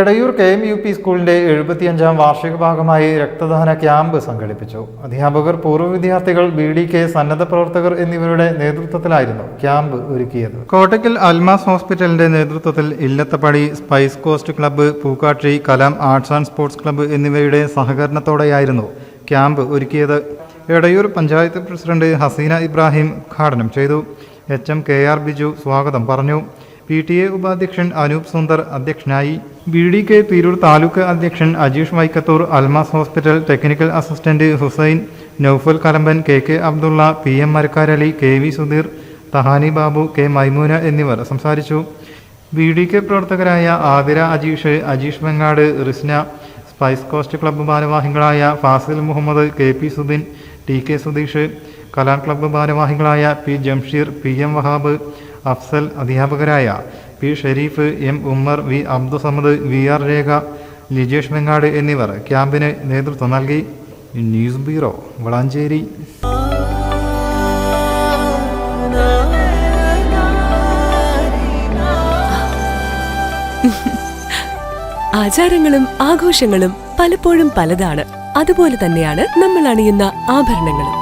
Edayur K M U P സ്കൂളിന്റെ എഴുപത്തിയഞ്ചാം വാർഷിക ഭാഗമായി രക്തദാന ക്യാമ്പ് സംഘടിപ്പിച്ചു. അധ്യാപകർ പൂർവ വിദ്യാർത്ഥികൾ ബി ഡി കെ സന്നദ്ധ പ്രവർത്തകർ എന്നിവരുടെ നേതൃത്വത്തിലായിരുന്നു ക്യാമ്പ് ഒരുക്കിയത്. കോട്ടയ്ക്കൽ അൽമാസ് ഹോസ്പിറ്റലിന്റെ നേതൃത്വത്തിൽ Illathappadi spice coast club Pookkatri Kalam arts and sports club എന്നിവയുടെ സഹകരണത്തോടെയായിരുന്നു ക്യാമ്പ് ഒരുക്കിയത്. എടയൂർ പഞ്ചായത്ത് പ്രസിഡന്റ് ഹസീന ഇബ്രാഹിം ഉദ്ഘാടനം ചെയ്തു. H M K R Biju സ്വാഗതം പറഞ്ഞു. പി ടി എ ഉപാധ്യക്ഷൻ അനൂപ് സുന്ദർ അധ്യക്ഷനായി. B D K Tirur taluk അധ്യക്ഷൻ Ajeesh Vaikkathur Almas hospital technical assistant Hussain Naufal Kalamban K K Abdulla P M Marakkarali K V Sudheer Thahani Babu K Maimoona എന്നിവർ സംസാരിച്ചു. B D K പ്രവർത്തകരായ Athira Ajeesh Ajeesh Vengad Risna spice coast club ഭാരവാഹികളായ Fazil Muhammad K P Subin T K Sudheesh Kalam club ഭാരവാഹികളായ P Jamsheer P M Wahab Afsal അധ്യാപകരായ P Sherif M Ummer V Abdussamad V R Rekha Lijesh Mengad എന്നിവർ ക്യാമ്പിന് നേതൃത്വം നൽകി. News bureau Valanchery. ആചാരങ്ങളും ആഘോഷങ്ങളും പലപ്പോഴും പലതാണ്. അതുപോലെ തന്നെയാണ് നമ്മൾ അണിയുന്ന ആഭരണങ്ങളും.